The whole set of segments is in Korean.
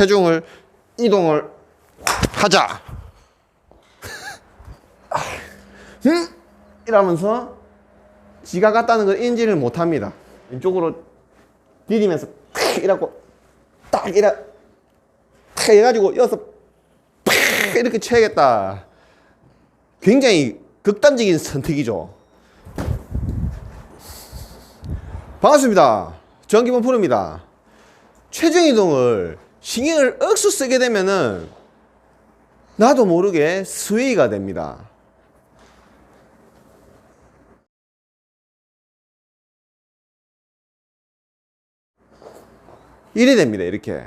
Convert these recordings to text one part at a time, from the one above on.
체중을 이동을 하자. 음? 이러면서 지가 갔다는 걸 인지를 못 합니다. 왼쪽으로 디디면서 탁 이라고 딱 이라 탁 해가지고 여기서 팍 이렇게 쳐야겠다. 굉장히 극단적인 선택이죠. 반갑습니다. 정기본 프로입니다. 체중 이동을 신경을 억수 쓰게 되면은 나도 모르게 스웨이가 됩니다. 이래 됩니다. 이렇게.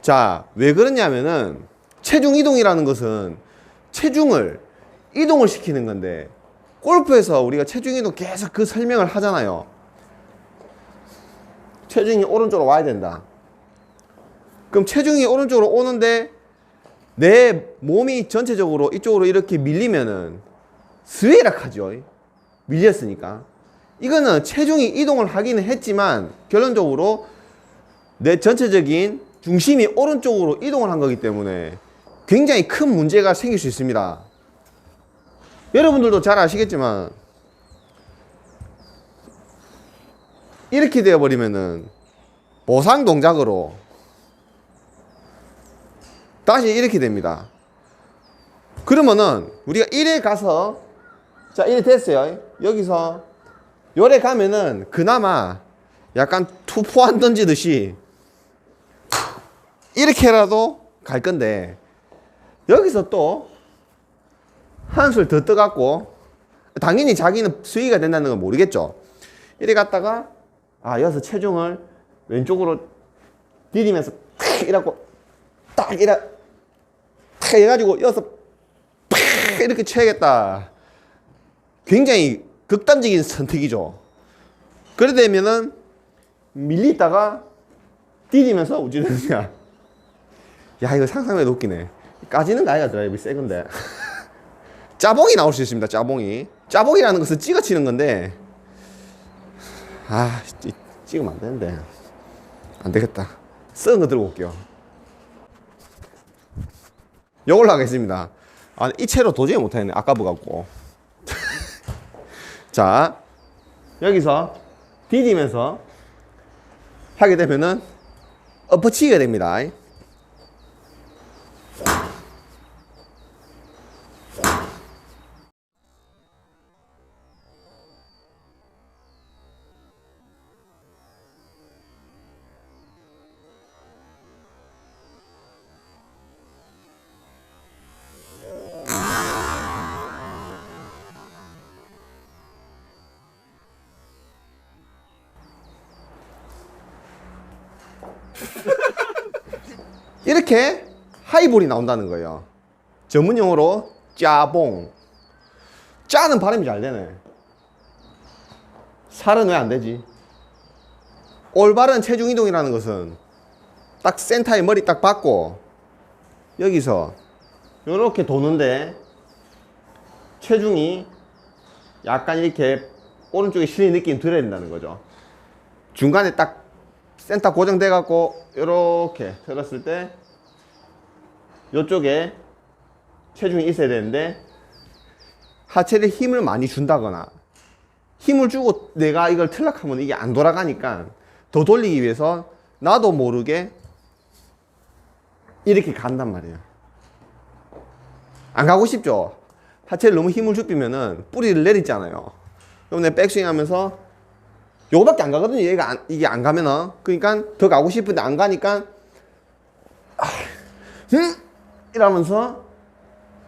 자, 왜 그러냐면은 체중 이동이라는 것은 체중을 이동을 시키는 건데 골프에서 우리가 체중 이동 계속 그 설명을 하잖아요. 체중이 오른쪽으로 와야 된다. 그럼 체중이 오른쪽으로 오는데 내 몸이 전체적으로 이쪽으로 이렇게 밀리면은 스웨락 하죠. 밀렸으니까. 이거는 체중이 이동을 하기는 했지만 결론적으로 내 전체적인 중심이 오른쪽으로 이동을 한 거기 때문에 굉장히 큰 문제가 생길 수 있습니다. 여러분들도 잘 아시겠지만 이렇게 되어버리면은 보상 동작으로 다시 이렇게 됩니다. 그러면은 우리가 1에 가서 자 1에 됐어요. 여기서 요래 가면은 그나마 약간 투포안 던지듯이 이렇게라도 갈 건데 여기서 또 한술 더 떠갖고 당연히 자기는 수위가 된다는 건 모르겠죠. 이래 갔다가 아 여기서 체중을 왼쪽으로 디디면서 탁 이라고 딱 이라 탁 해가지고 여기서 팍 이렇게 쳐야겠다. 굉장히 극단적인 선택이죠. 그래 되면은 밀리다가 디디면서 우지르냐. 야 이거 상상해도 웃기네. 까지는 나이가 드라이브 새 건데. 짜봉이 나올 수 있습니다. 짜봉이. 짜봉이라는 것은 찍어치는 건데 아 찌- 찍으면 안 되는데 안 되겠다. 썩은 거 들고 올게요. 요걸로 하겠습니다. 아, 이 채로 도저히 못하겠네. 아까부 갖고. 자, 여기서 디디면서 하게 되면은 엎어치기가 됩니다. 이렇게 하이볼이 나온다는 거예요. 전문 용어로 짜봉. 짜는 발음이 잘 되네. 살은 왜 안 되지? 올바른 체중 이동이라는 것은 딱 센터에 머리 딱 박고 여기서 이렇게 도는데 체중이 약간 이렇게 오른쪽에 실린 느낌 들어야 된다는 거죠. 중간에 딱 센터 고정돼 갖고 이렇게 들었을 때 이쪽에 체중이 있어야 되는데 하체를 힘을 많이 준다거나 힘을 주고 내가 이걸 틀락하면 이게 안 돌아가니까 더 돌리기 위해서 나도 모르게 이렇게 간단 말이에요. 안 가고 싶죠? 하체를 너무 힘을 주비면은 뿌리를 내리잖아요. 그럼 내 백스윙 하면서 요거밖에 안 가거든요. 얘가 안- 이게 안 가면은 그러니까 더 가고 싶은데 안 가니까 아, 음? 이러면서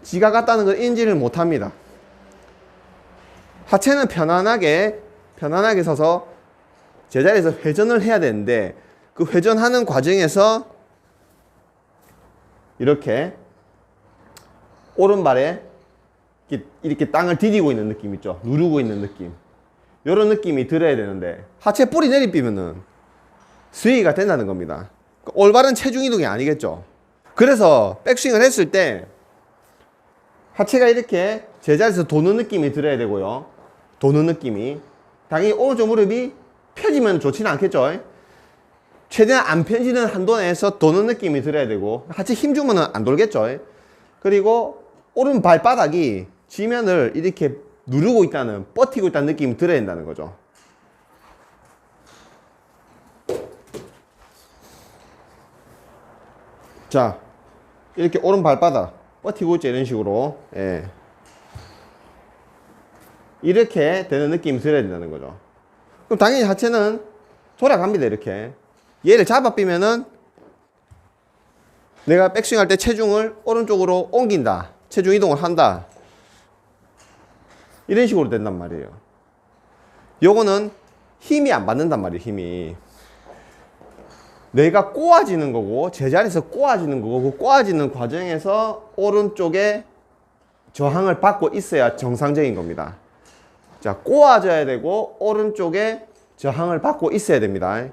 지가 갔다는 걸 인지를 못 합니다. 하체는 편안하게 편안하게 서서 제자리에서 회전을 해야 되는데 그 회전하는 과정에서 이렇게 오른발에 이렇게 땅을 디디고 있는 느낌 있죠. 누르고 있는 느낌. 이런 느낌이 들어야 되는데 하체 뿌리 내리비면은 스윙이가 된다는 겁니다. 그러니까 올바른 체중 이동이 아니겠죠. 그래서 백스윙을 했을 때 하체가 이렇게 제자리에서 도는 느낌이 들어야 되고요. 도는 느낌이 당연히 오른쪽 무릎이 펴지면 좋지는 않겠죠. 최대한 안 펴지는 한도 내에서 도는 느낌이 들어야 되고 하체 힘 주면은 안 돌겠죠. 그리고 오른 발바닥이 지면을 이렇게 누르고 있다는 버티고 있다는 느낌이 들어야 된다는 거죠. 자, 이렇게 오른 발바닥 버티고 있죠 이런 식으로. 예. 이렇게 되는 느낌이 들어야 된다는 거죠. 그럼 당연히 하체는 돌아갑니다 이렇게. 얘를 잡아 빼면은 내가 백스윙 할 때 체중을 오른쪽으로 옮긴다. 체중 이동을 한다. 이런 식으로 된단 말이에요. 요거는 힘이 안 받는단 말이에요, 힘이. 내가 꼬아지는 거고, 제자리에서 꼬아지는 거고, 그 꼬아지는 과정에서 오른쪽에 저항을 받고 있어야 정상적인 겁니다. 자, 꼬아져야 되고, 오른쪽에 저항을 받고 있어야 됩니다.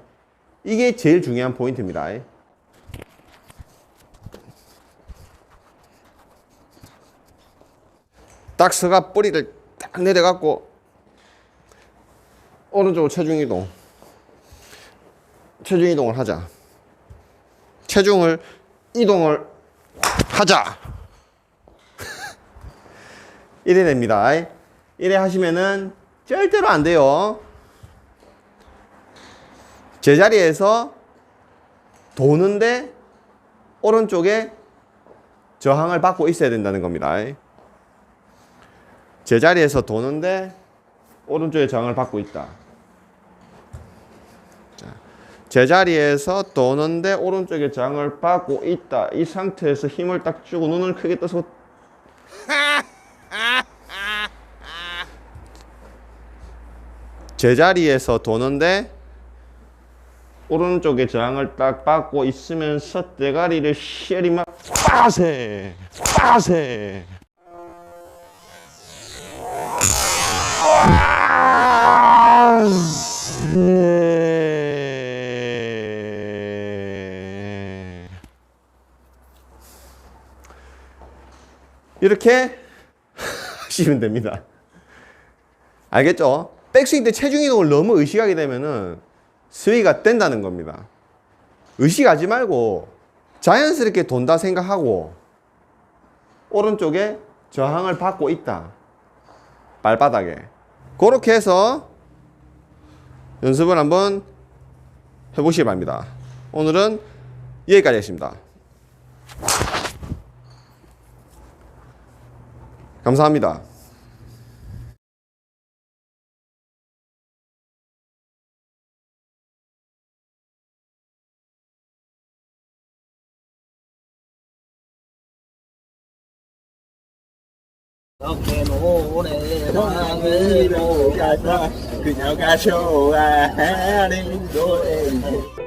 이게 제일 중요한 포인트입니다. 딱 서가 뿌리를 딱 내려 갖고 오른쪽으로 체중 이동 체중 이동을 하자. 체중을 이동을 하자. 이래 됩니다. 이래 하시면은 절대로 안 돼요. 제자리에서 도는데 오른쪽에 저항을 받고 있어야 된다는 겁니다 제자리에서 도는데 오른쪽에 저항을 받고 있다. 자, 제자리에서 도는데 오른쪽에 저항을 받고 있다. 이 상태에서 힘을 딱 주고 눈을 크게 떠서 제자리에서 도는데 오른쪽에 저항을 딱 받고 있으면서 대가리를 시리막 빠세 빠세 이렇게 하시면 됩니다. 알겠죠? 백스윙 때 체중 이동을 너무 의식하게 되면은 스윙가 된다는 겁니다. 의식하지 말고 자연스럽게 돈다 생각하고 오른쪽에 저항을 받고 있다. 발바닥에. 그렇게 해서 연습을 한번 해보시기 바랍니다. 오늘은 여기까지 하겠습니다. 감사합니다. 어깨 노래 방으로 가자 그녀가 좋아하는 노래